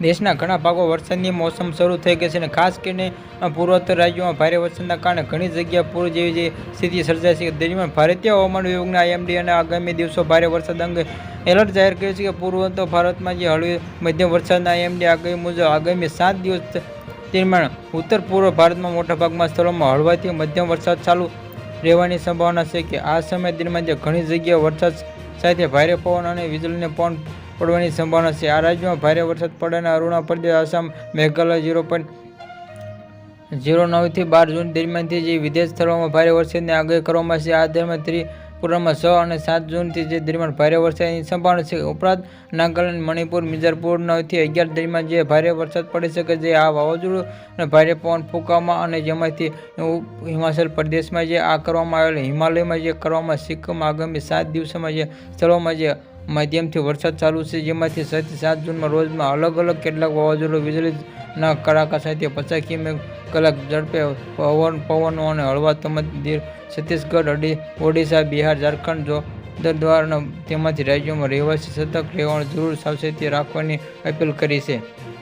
દેશના ઘણા ભાગો વરસાદની મોસમ શરૂ થઈ ગઈ છે અને ખાસ કરીને પૂર્વોત્તર રાજ્યોમાં ભારે વરસાદના કારણે ઘણી જગ્યાએ પૂર જેવી જે સ્થિતિ સર્જાય છે દરમિયાન ભારતીય હવામાન વિભાગના આઈએમડી અને આગામી દિવસો ભારે વરસાદ અંગે એલર્ટ જાહેર કર્યું છે કે પૂર્વોત્તર ભારતમાં જે હળવી મધ્યમ વરસાદના આઈએમડી આગાહી મુજબ આગામી સાત દિવસ દરમિયાન ઉત્તર પૂર્વ ભારતમાં મોટાભાગના સ્થળોમાં હળવાથી મધ્યમ વરસાદ ચાલુ રહેવાની સંભાવના છે કે આ સમય દરમિયાન જે ઘણી જગ્યાએ વરસાદ સાથે ભારે પવન અને વીજળીને પવન પડવાની સંભાવના છે. આ રાજ્યમાં ભારે વરસાદ પડવાના Aruna Pradesh Assam, Meghalaya zero point zero નવથી બાર જૂન દરમિયાનથી જે વિદેશ સ્થળોમાં ભારે વરસાદની આગાહી કરવામાં છે. આ દરમિયાન ત્રિપુરામાં છ અને સાત જૂનથી જે દરમિયાન ભારે વરસાદની સંભાવના છે. ઉપરાંત નાગાલેન્ડ, મણિપુર, મિઝોરપુર નવથી અગિયાર દરમિયાન જે ભારે વરસાદ પડી શકે છે. આ વાવાઝોડું ભારે પવન ફૂંકવામાં અને જેમાંથી હિમાચલ પ્રદેશમાં જે આ કરવામાં આવેલ હિમાલયમાં જે કરવામાં સિક્કમ આગામી સાત દિવસોમાં જે સ્થળોમાં જે મધ્યમથી વરસાદ ચાલુ છે, જેમાંથી છથી સાત જૂનમાં રોજમાં અલગ અલગ કેટલાક વાવાઝોડું વીજળીના કડાકા સાથે પચાસ કિમી કલાક ઝડપે પવન, પવનો અને હળવા તેમજ છત્તીસગઢ, અડી, ઓડિશા, બિહાર, ઝારખંડ જો દ્વારા તેમાંથી રાજ્યોમાં રહેવાસી સતર્ક રહેવાની જરૂર સાવચેતી રાખવાની અપીલ કરી છે.